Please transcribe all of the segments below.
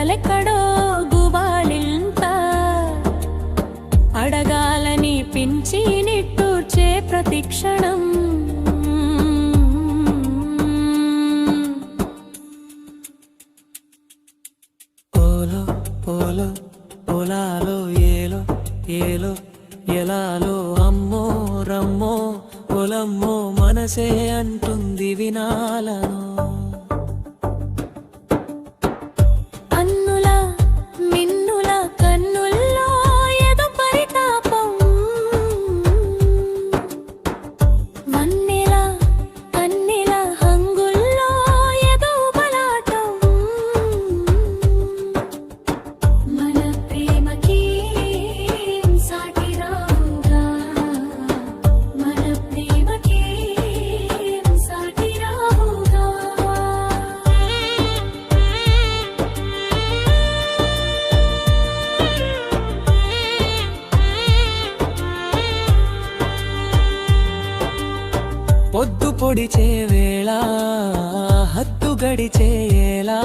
కదలెక్కడో గుబాళింత అడగాలని పించి నిట్టూర్చే ప్రతిక్షణం. ఓలో పోలో పొలాలో ఏలో ఏలో ఎలాలో అమ్మో రమ్మో పొలమ్మో మనసే అంటుంది వినాలను. పొడిచే వేళ హద్దు గడిచేలా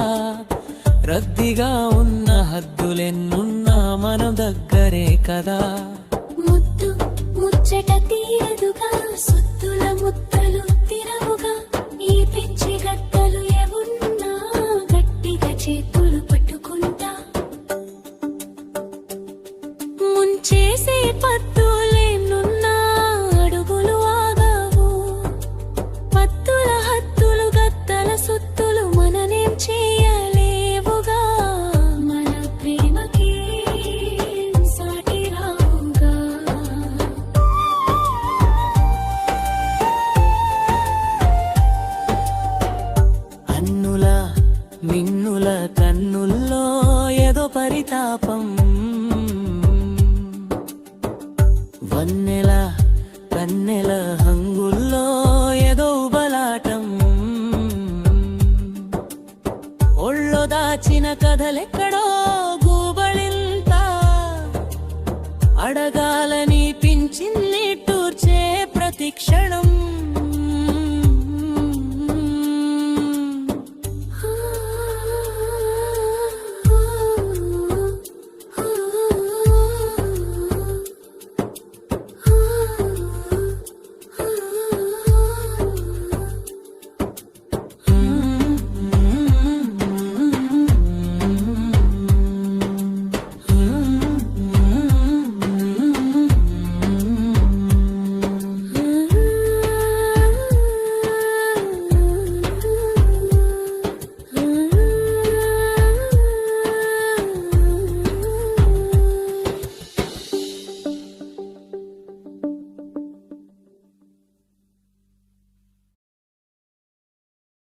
రద్దీగా ఉన్న హద్దులెన్నున్నా మనం దగ్గరే కదా. ముద్దు ముచ్చట తీరదుగా సుత్తుల ముద్దలు తిరవుగా. ఏదో పరితాపం. వన్నెల కన్నెల హంగుల్లో ఏదో బలాటం. ఒళ్ళో దాచిన కథలెక్కడో గూబళింత. అడగాలని